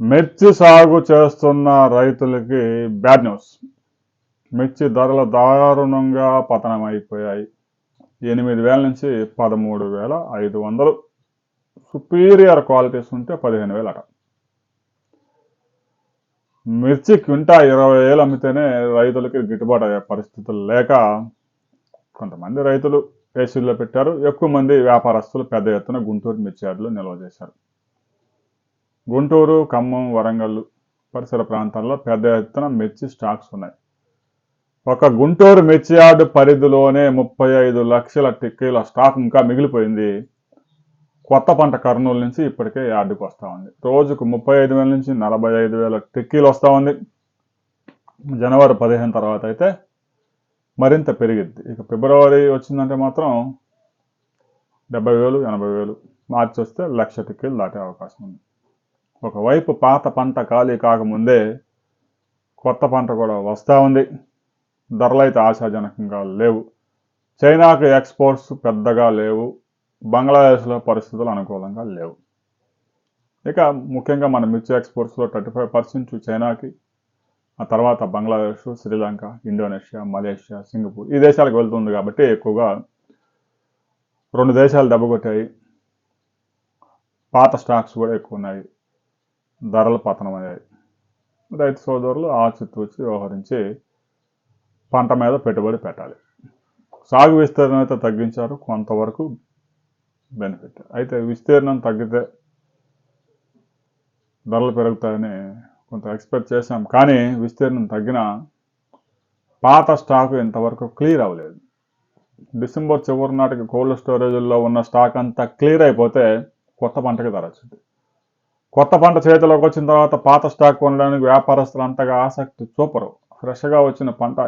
మిర్చి సాగు చేస్తున్న రైతులకి బ్యాడ్ న్యూస్. మిర్చి ధరలు దారుణంగా పతనమైపోయాయి. ఎనిమిది వేల నుంచి పదమూడు వేల ఐదు వందలు. సుపీరియర్ క్వాలిటీస్ ఉంటే పదిహేను వేలు అట. మిర్చి క్వింటా ఇరవై వేలు అమ్మితేనే రైతులకి గిట్టుబాటు అయ్యే పరిస్థితులు లేక కొంతమంది రైతులు ఏసీల్లో పెట్టారు. ఎక్కువ మంది వ్యాపారస్తులు పెద్ద ఎత్తున గుంటూరు మిర్చి యార్డులో నిల్వ చేశారు. గుంటూరు ఖమ్మం వరంగల్ పరిసర ప్రాంతాల్లో పెద్ద ఎత్తున మిర్చి స్టాక్స్ ఉన్నాయి. ఒక గుంటూరు మిర్చి యార్డు పరిధిలోనే ముప్పై ఐదు లక్షల టిక్కీల స్టాక్ ఇంకా మిగిలిపోయింది. కొత్త పంట కర్నూలు నుంచి ఇప్పటికే యార్డుకు వస్తూ ఉంది. రోజుకు ముప్పై ఐదు వేల నుంచి నలభై ఐదు వేల టిక్కీలు వస్తూ ఉంది. జనవరి పదిహేను తర్వాత అయితే మరింత పెరిగిద్ది. ఇక ఫిబ్రవరి వచ్చిందంటే మాత్రం డెబ్బై వేలు ఎనభై వేలు. మార్చి వస్తే లక్ష టిక్కీలు దాటే అవకాశం ఉంది. ఒకవైపు పాత పంట ఖాళీ కాకముందే కొత్త పంట కూడా వస్తూ ఉంది. ధరలైతే ఆశాజనకంగా లేవు. చైనాకు ఎక్స్పోర్ట్స్ పెద్దగా లేవు. బంగ్లాదేశ్లో పరిస్థితులు అనుకూలంగా లేవు. ఇక ముఖ్యంగా మన మిర్చి ఎక్స్పోర్ట్స్లో థర్టీ ఫైవ్ పర్సెంట్ చైనాకి ఆ తర్వాత Bangladesh Sri Lanka Indonesia Malaysia Singapore ఈ దేశాలకు వెళ్తుంది కాబట్టి ఎక్కువగా రెండు దేశాలు దెబ్బకొట్టాయి పాత స్టాక్స్ కూడా ఎక్కువ ఉన్నాయి. ధరలు పతనమయ్యాయి రైతు సోదరులు ఆచితూచి వ్యవహరించి పంట మీద పెట్టుబడి పెట్టాలి. సాగు విస్తీర్ణం అయితే తగ్గించారు కొంతవరకు బెనిఫిట్ అయితే విస్తీర్ణం తగ్గితే ధరలు పెరుగుతాయని కొంత ఎక్స్పెక్ట్ చేశాం. కానీ విస్తీర్ణం తగ్గిన పాత స్టాక్ ఇంతవరకు క్లియర్ అవ్వలేదు. డిసెంబర్ చివరి నాటికి కోల్డ్ స్టోరేజ్లో ఉన్న స్టాక్ అంతా క్లియర్ అయిపోతే కొత్త పంటకి ధర వచ్చింది. కొత్త పంట చేతిలోకి వచ్చిన తర్వాత పాత స్టాక్ కొనడానికి వ్యాపారస్తులు అంతగా ఆసక్తి చూపరు. ఫ్రెష్గా వచ్చిన పంట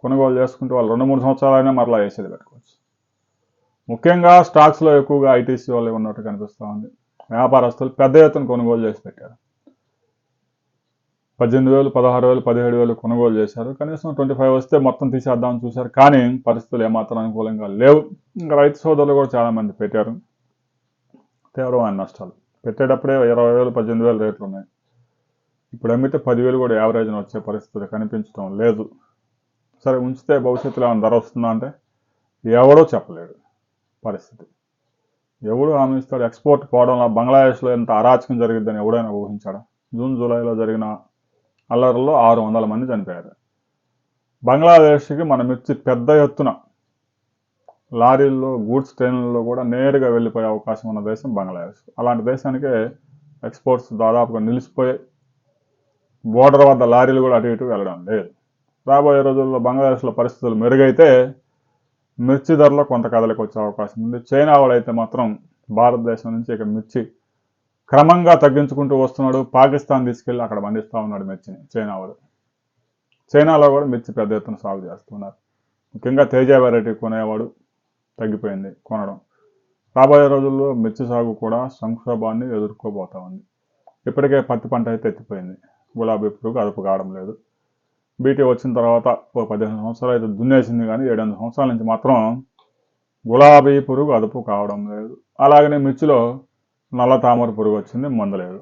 కొనుగోలు చేసుకుంటే వాళ్ళు రెండు మూడు సంవత్సరాలైనా మరలా వేసేది పెట్టుకోవచ్చు. ముఖ్యంగా స్టాక్స్లో ఎక్కువగా ఐటీసీ వాళ్ళు ఉన్నట్టు కనిపిస్తూ ఉంది. వ్యాపారస్తులు పెద్ద ఎత్తున కొనుగోలు చేసి పెట్టారు. పద్దెనిమిది వేలు పదహారు వేలు పదిహేడు వేలు కొనుగోలు చేశారు. కనీసం ట్వంటీ ఫైవ్ వస్తే మొత్తం తీసేద్దామని చూశారు. కానీ పరిస్థితులు ఏమాత్రం అనుకూలంగా లేవు. ఇంకా రైతు సోదరులు కూడా చాలామంది పెట్టారు. తీవ్రమైన నష్టాలు. పెట్టేటప్పుడే ఇరవై వేలు పద్దెనిమిది వేలు రేట్లు ఉన్నాయి. ఇప్పుడు అమ్మితే పదివేలు కూడా యావరేజ్న వచ్చే పరిస్థితి కనిపించడం లేదు. సరే ఉంచితే భవిష్యత్తులో ఏమైనా ధర వస్తుందా అంటే ఎవడో చెప్పలేడు పరిస్థితి. ఎవడు హామీ ఇస్తాడు? ఎక్స్పోర్ట్ పోవడంలో బంగ్లాదేశ్లో ఎంత అరాచకం జరిగిద్దని ఎవడైనా ఊహించాడా? జూన్ జూలైలో జరిగిన అల్లర్లో ఆరు వందల మంది చనిపోయారు. బంగ్లాదేశ్కి మన మిర్చి పెద్ద ఎత్తున లారీల్లో గూడ్స్ ట్రైన్లలో కూడా నేరుగా వెళ్ళిపోయే అవకాశం ఉన్న దేశం బంగ్లాదేశ్. అలాంటి దేశానికే ఎక్స్పోర్ట్స్ దాదాపుగా నిలిచిపోయి బోర్డర్ వద్ద లారీలు కూడా అటు ఇటు వెళ్ళడం లేదు. రాబోయే రోజుల్లో బంగ్లాదేశ్లో పరిస్థితులు మెరుగైతే మిర్చి ధరలో కొంత కదలికి వచ్చే అవకాశం ఉంది. చైనా వాడైతే మాత్రం భారతదేశం నుంచి ఇక మిర్చి క్రమంగా తగ్గించుకుంటూ వస్తున్నాడు. పాకిస్తాన్ తీసుకెళ్ళి అక్కడ పండిస్తూ ఉన్నాడు మిర్చిని చైనా వాడు చైనాలో కూడా మిర్చి పెద్ద ఎత్తున సాగు చేస్తున్నారు. ముఖ్యంగా తేజ వెరైటీ కొనేవాడు. తగ్గిపోయింది కొనడం. రాబోయే రోజుల్లో మిర్చి సాగు కూడా సంక్షోభాన్ని ఎదుర్కోబోతా ఉంది ఇప్పటికే పత్తి పంట అయితే ఎత్తిపోయింది. గులాబీ పురుగు అదుపు కావడం లేదు. బీటీ వచ్చిన తర్వాత ఓ పదిహేను సంవత్సరాలు అయితే దున్నేసింది కానీ ఏడెనిమిది సంవత్సరాల నుంచి మాత్రం గులాబీ పురుగు అదుపు కావడం లేదు. అలాగనే మిర్చిలో నల్ల తామర పురుగు వచ్చింది మందలేదు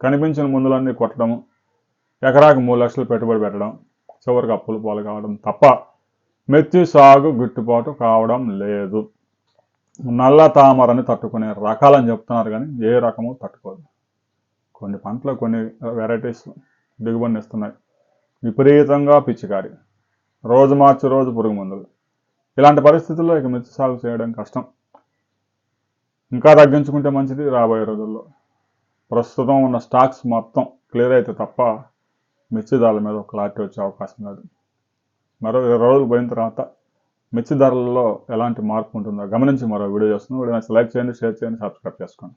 కనిపించిన మందులన్నీ కొట్టడం ఎకరాకు మూడు లక్షలు పెట్టుబడి పెట్టడం చివరికి అప్పులు పాలు కావడం తప్ప మిర్చి సాగు గిట్టుబాటు కావడం లేదు. నల్ల తామరని తట్టుకునే రకాలని చెప్తున్నారు కానీ ఏ రకము తట్టుకోదు. కొన్ని పంటలు కొన్ని వెరైటీస్ దిగుబడిని ఇస్తున్నాయి. విపరీతంగా పిచ్చికారి. రోజు మార్చి రోజు పురుగు మందులు. ఇలాంటి పరిస్థితుల్లో ఇక మిర్చి సాగు చేయడం కష్టం. ఇంకా తగ్గించుకుంటే మంచిది రాబోయే రోజుల్లో. ప్రస్తుతం ఉన్న స్టాక్స్ మొత్తం క్లియర్ అయితే తప్ప మిర్చి ధరల మీద ఒక క్లారిటీ వచ్చే అవకాశం లేదు. మరో ఇరవై రోజులు పోయిన తర్వాత మిర్చి ధరలలో ఎలాంటి మార్పు ఉంటుందో గమనించి మరో వీడియో చేస్తున్నాం. వీడియో లైక్ చేయండి షేర్ చేయండి సబ్స్క్రైబ్ చేసుకోండి.